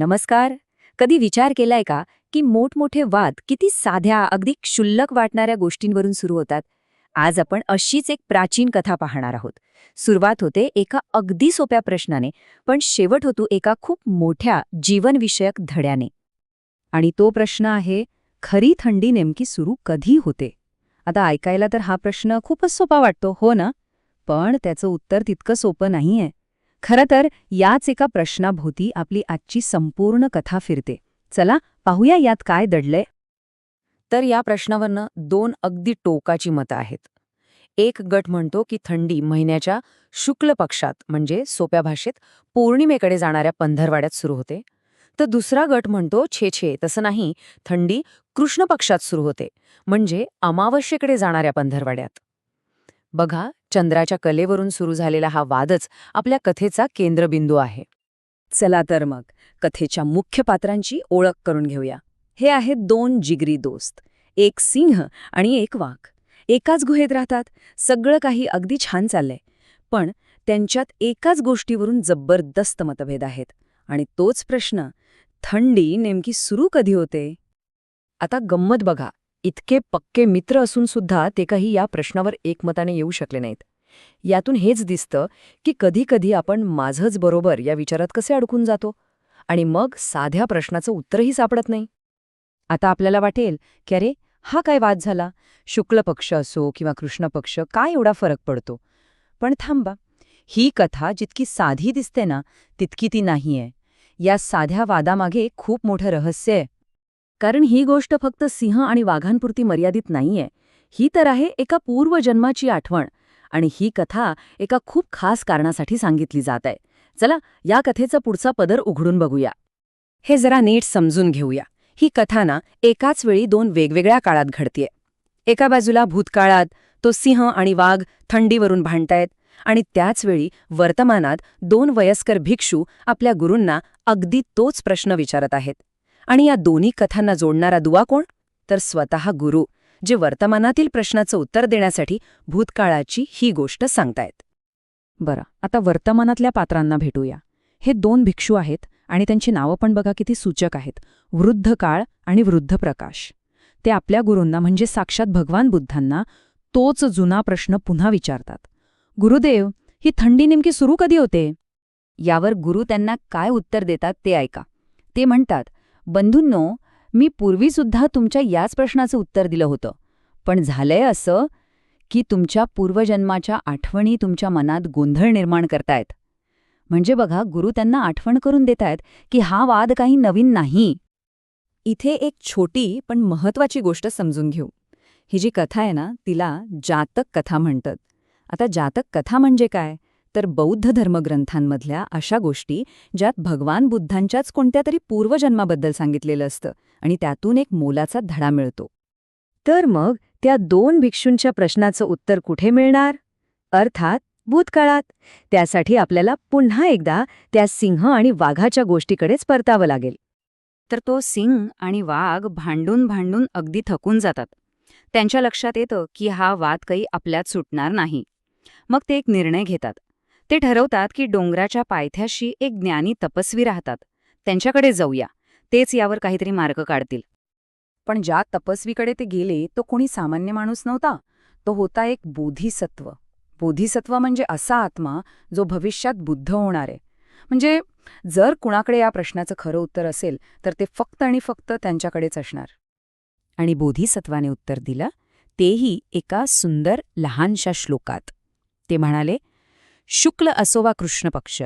नमस्कार. कधी विचार केलाय का की मोठमोठे वाद किती साध्या अगदी क्षुल्लक वाटणाऱ्या गोष्टींवरून सुरू होतात? आज आपण अशीच एक प्राचीन कथा पाहणार आहोत. सुरुवात होते एका अगदी सोप्या प्रश्नाने पण शेवट होतो एका खूप मोठ्या जीवनविषयक धड्याने. आणि तो प्रश्न आहे खरी थंडी नेमकी सुरू कधी होते? आता ऐकायला तर हा प्रश्न खूपच सोपा वाटतो हो ना? पण त्याचं उत्तर तितकं सोपं नाहीये. खरं तर याच एका प्रश्नाभोवती आपली आजची संपूर्ण कथा फिरते. चला पाहूया यात काय दडलंय. तर या प्रश्नावरनं दोन अगदी टोकाची मतं आहेत. एक गट म्हणतो की थंडी महिन्याच्या शुक्ल पक्षात म्हणजे सोप्या भाषेत पौर्णिमेकडे जाणाऱ्या पंधरवाड्यात सुरू होते. तर दुसरा गट म्हणतो छे छे तसं नाही थंडी कृष्ण पक्षात सुरू होते म्हणजे अमावस्येकडे जाणाऱ्या पंधरवाड्यात. बघा चंद्राच्या कलेवरून सुरू झालेला हा वादच आपल्या कथेचा केंद्रबिंदू आहे. चला तर मग कथेच्या मुख्य पात्रांची ओळख करून घेऊया. हे आहेत दोन जिगरी दोस्त एक सिंह आणि एक वाघ. एकाच गुहेत राहतात सगळं काही अगदी छान चाललंय पण त्यांच्यात एकाच गोष्टीवरून जबरदस्त मतभेद आहेत आणि तोच प्रश्न थंडी नेमकी सुरू कधी होते? आता गंमत बघा. इतके पक्के मित्र असून सुद्धा ते काही या प्रश्नावर एकमताने येऊ शकले नाहीत. यातून हेच दिसतं की कधीकधी आपण माझंच बरोबर या विचारात कसे अडकून जातो? आणि मग साध्या प्रश्नाचं उत्तरही सापडत नाही. आता आपल्याला वाटेल की अरे हा काय वाद झाला? शुक्ल पक्ष असो किंवा कृष्ण पक्ष काय एवढा फरक पडतो? पण थांबा. ही कथा जितकी साधी दिसते ना तितकी ती नाहीये. या साध्या वादामागे खूप मोठं रहस्य आहे. कारण ही गोष्ट फक्त सिंह आणि वाघांपुरती मर्यादित नाहीये. ही तर आहे एका पूर्वजन्माची आठवण आणि ही कथा एका खूप खास कारणासाठी सांगितली जात आहे. चला या कथेचा पुढचा पदर उघडून बघूया. हे जरा नीट समजून घेऊया. ही कथा ना एकाच वेळी दोन वेगवेगळ्या काळात घडतीये. एका बाजूला भूतकाळात तो सिंह आणि वाघ थंडीवरून भांडतायत आणि त्याचवेळी वर्तमानात दोन वयस्कर भिक्षू आपल्या गुरूंना अगदी तोच प्रश्न विचारत आहेत. आणि या दोन्ही कथांना जोडणारा दुवा कोण? तर स्वतः गुरु जे वर्तमानातील प्रश्नाचं उत्तर देण्यासाठी भूतकाळाची ही गोष्ट सांगतायत. बरं आता वर्तमानातल्या पात्रांना भेटूया. हे दोन भिक्षू आहेत आणि त्यांची नावं पण बघा किती सूचक आहेत. वृद्ध काळ आणि वृद्ध प्रकाश. ते आपल्या गुरूंना म्हणजे साक्षात भगवान बुद्धांना तोच जुना प्रश्न पुन्हा विचारतात. गुरुदेव ही थंडी नेमकी सुरू कधी होते? यावर गुरु त्यांना काय उत्तर देतात ते ऐका. ते म्हणतात बंधूंनो मी पूर्वीसुद्धा तुमच्या याच प्रश्नाचं उत्तर दिलं होतं. पण झालंय असं की तुमच्या पूर्वजन्माच्या आठवणी तुमच्या मनात गोंधळ निर्माण करतायत. म्हणजे बघा गुरु त्यांना आठवण करून देतायत की हा वाद काही नवीन नाही. इथे एक छोटी पण महत्वाची गोष्ट समजून घेऊ. ही जी कथा आहे ना तिला जातक कथा म्हणतात. आता जातक कथा म्हणजे काय? तर बौद्ध धर्मग्रंथांमधल्या अशा गोष्टी ज्यात भगवान बुद्धांच्याच कोणत्या तरी पूर्वजन्माबद्दल सांगितलेलं असतं आणि त्यातून एक मोलाचा धडा मिळतो. तर मग त्या दोन भिक्षूंच्या प्रश्नाचं उत्तर कुठे मिळणार? अर्थात भूतकाळात. त्यासाठी आपल्याला पुन्हा एकदा त्या सिंह आणि वाघाच्या गोष्टीकडेच परतावं लागेल. तर तो सिंह आणि वाघ भांडून भांडून अगदी थकून जातात. त्यांच्या लक्षात येतं की हा वाद काही आपल्यात सुटणार नाही. मग ते एक निर्णय घेतात. ते ठरवतात की डोंगराच्या पायथ्याशी एक ज्ञानी तपस्वी राहतात. त्यांच्याकडे जाऊया. तेच यावर काहीतरी मार्ग काढतील. पण ज्या तपस्वीकडे ते गेले तो कोणी सामान्य माणूस नव्हता. तो होता एक बोधिसत्व. बोधिसत्व म्हणजे असा आत्मा जो भविष्यात बुद्ध होणार आहे. म्हणजे जर कुणाकडे या प्रश्नाचं खरं उत्तर असेल तर ते फक्त आणि फक्त त्यांच्याकडेच असणार. आणि बोधिसत्वाने उत्तर दिलं तेही एका सुंदर लहानशा श्लोकात. ते म्हणाले शुक्ल असो वा कृष्ण पक्ष.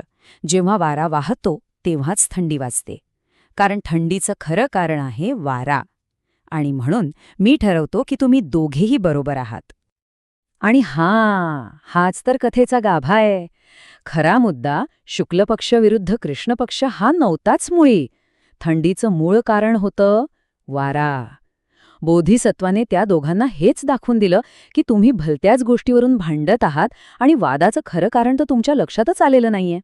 जेव्हा वारा वाहतो तेव्हाच थंडी वाजते. कारण थंडीचं खरं कारण आहे वारा. आणि म्हणून मी ठरवतो की तुम्ही दोघेही बरोबर आहात. आणि हां हाच तर कथेचा गाभा आहे. खरा मुद्दा शुक्ल पक्ष विरुद्ध कृष्ण पक्ष हा नव्हताच मुळी. थंडीचं मूळ कारण होतं वारा. बोधिसत्वाने त्या दोघांना हेच दाखवून दिलं की तुम्ही भलत्याच गोष्टीवरून भांडत आहात आणि वादाचं खरं कारण तर तुमच्या लक्षातच आलेलं नाहीये.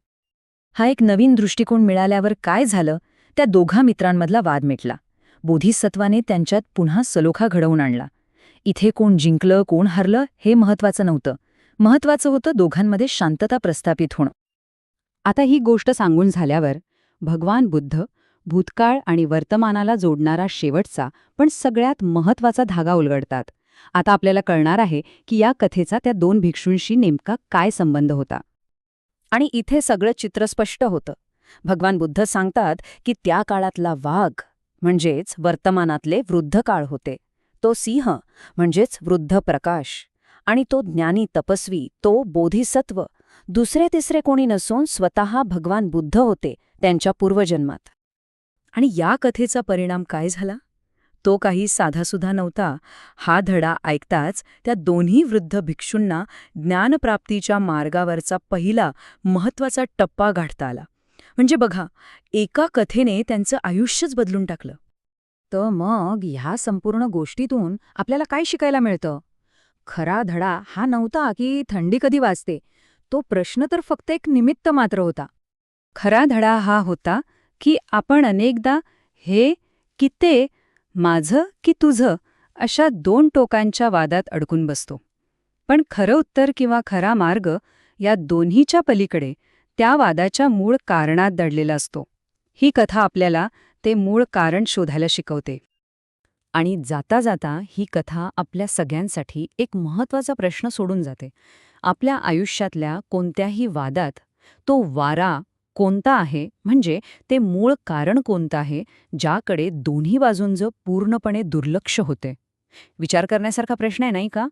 हा एक नवीन दृष्टिकोन मिळाल्यावर काय झालं? त्या दोघा मित्रांमधला वाद मिटला. बोधिसत्वाने त्यांच्यात पुन्हा सलोखा घडवून आणला. इथे कोण जिंकलं कोण हरलं हे महत्वाचं नव्हतं. महत्वाचं होतं दोघांमध्ये शांतता प्रस्थापित होणं. आता ही गोष्ट सांगून झाल्यावर भगवान बुद्ध भूतकाळ आणि वर्तमानाला जोडणारा शेवटचा पण सगळ्यात महत्त्वाचा धागा उलगडतात. आता आपल्याला कळणार आहे की या कथेचा त्या दोन भिक्षूंशी नेमका काय संबंध होता. आणि इथे सगळं चित्र स्पष्ट होतं. भगवान बुद्ध सांगतात की त्या काळातला वाघ म्हणजेच वर्तमानातले वृद्ध काळ होते. तो सिंह म्हणजेच वृद्ध प्रकाश. आणि तो ज्ञानी तपस्वी तो बोधिसत्व. दुसरे तिसरे कोणी नसून स्वतः भगवान बुद्ध होते त्यांच्या पूर्वजन्मात. आणि या कथेचा परिणाम काय झाला? तो काही साधासुधा नव्हता. हा धडा ऐकताच त्या दोन्ही वृद्ध भिक्षूंना ज्ञानप्राप्तीच्या मार्गावरचा पहिला महत्त्वाचा टप्पा गाठता आला. म्हणजे बघा एका कथेने त्यांचं आयुष्यच बदलून टाकलं. तर मग ह्या संपूर्ण गोष्टीतून आपल्याला काय शिकायला मिळतं? खरा धडा हा नव्हता की थंडी कधी वाजते. तो प्रश्न तर फक्त एक निमित्त मात्र होता. खरा धडा हा होता की आपण अनेकदा हे की ते माझं की तुझं अशा दोन टोकांच्या वादात अडकून बसतो. पण खरं उत्तर किंवा खरा मार्ग या दोन्हीच्या पलीकडे त्या वादाच्या मूळ कारणात दडलेला असतो. ही कथा आपल्याला ते मूळ कारण शोधायला शिकवते. आणि जाता जाता ही कथा आपल्या सगळ्यांसाठी एक महत्त्वाचा प्रश्न सोडून जाते. आपल्या आयुष्यातल्या कोणत्याही वादात तो वारा कोणता आहे? म्हणजे ते मूळ कारण कोणतं आहे? ज्याकडे दोन्ही बाजूंचं पूर्णपणे दुर्लक्ष होते. विचार करण्यासारखा प्रश्न आहे नाही का?